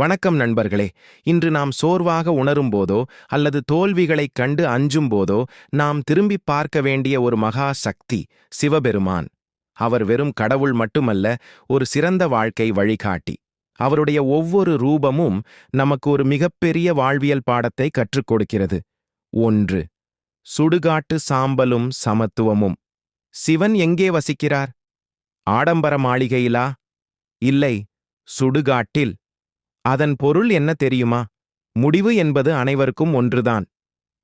வணக்கம் நண்பர்களே. இன்று நாம் சோர்வாக உணரும்போதோ அல்லது தோல்விகளைக் கண்டு அஞ்சும் போதோ நாம் திரும்பி பார்க்க வேண்டிய ஒரு மகா சக்தி சிவபெருமான். அவர் வெறும் கடவுள் மட்டுமல்ல ஒரு சிறந்த வாழ்க்கை வழிகாட்டி. அவருடைய ஒவ்வொரு ரூபமும் நமக்கு ஒரு மிகப்பெரிய வாழ்வியல் பாடத்தை கற்றுக் கொடுக்கிறது. ஒன்று சுடுகாட்டு சாம்பலும் சமத்துவமும். சிவன் எங்கே வசிக்கிறார்? ஆடம்பர மாளிகையிலா? இல்லை சுடுகாட்டில். அதன் பொருள் என்ன தெரியுமா? முடிவு என்பது அனைவருக்கும் ஒன்றுதான்.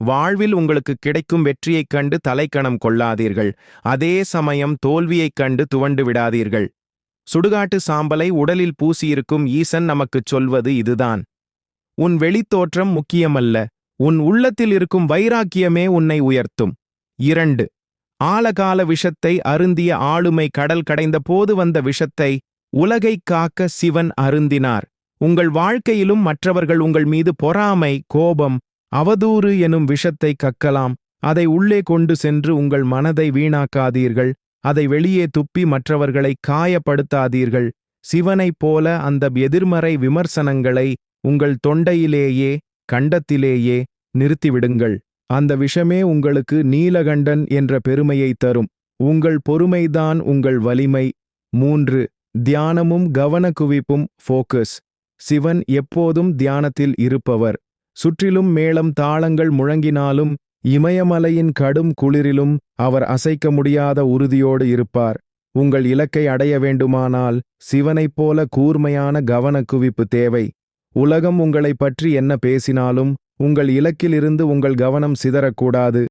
வாழ்வில் உங்களுக்கு கிடைக்கும் வெற்றியைக் கண்டு தலைக்கணம் கொள்ளாதீர்கள். அதே சமயம் தோல்வியைக் கண்டு துவண்டு விடாதீர்கள். சுடுகாட்டு சாம்பலை உடலில் பூசியிருக்கும் ஈசன் நமக்குச் சொல்வது இதுதான். உன் வெளித்தோற்றம் முக்கியமல்ல. உன் உள்ளத்தில் இருக்கும் வைராக்கியமே உன்னை உயர்த்தும். இரண்டு ஆலகால விஷத்தை அருந்திய ஆளுமை கடல் கடைந்த போது வந்த விஷத்தை உலகைக் காக்க சிவன் அருந்தினார். உங்கள் வாழ்க்கையிலும் மற்றவர்கள் உங்கள் மீது பொறாமை கோபம் அவதூறு எனும் விஷத்தை கக்கலாம். அதை உள்ளே கொண்டு சென்று உங்கள் மனதை வீணாக்காதீர்கள். அதை வெளியே துப்பி மற்றவர்களை காயப்படுத்தாதீர்கள். சிவனைப் போல அந்த எதிர்மறை விமர்சனங்களை உங்கள் தொண்டையிலேயே கண்டத்திலேயே நிறுத்திவிடுங்கள். அந்த விஷமே உங்களுக்கு நீலகண்டன் என்ற பெருமையை தரும். உங்கள் பொறுமைதான் உங்கள் வலிமை. மூன்று தியானமும் கவனக்குவிப்பும் ஃபோக்கஸ் சிவன் எப்போதும் தியானத்தில் இருப்பவர். சுற்றிலும் மேளம் தாளங்கள் முழங்கினாலும் இமயமலையின் கடும் குளிரிலும் அவர் அசைக்க முடியாத உறுதியோடு இருப்பார். உங்கள் இலக்கை அடைய வேண்டுமானால் சிவனைப் போல கூர்மையான கவனக்குவிப்பு தேவை. உலகம் உங்களைப் பற்றி என்ன பேசினாலும் உங்கள் இலக்கிலிருந்து உங்கள் கவனம் சிதறக்கூடாது.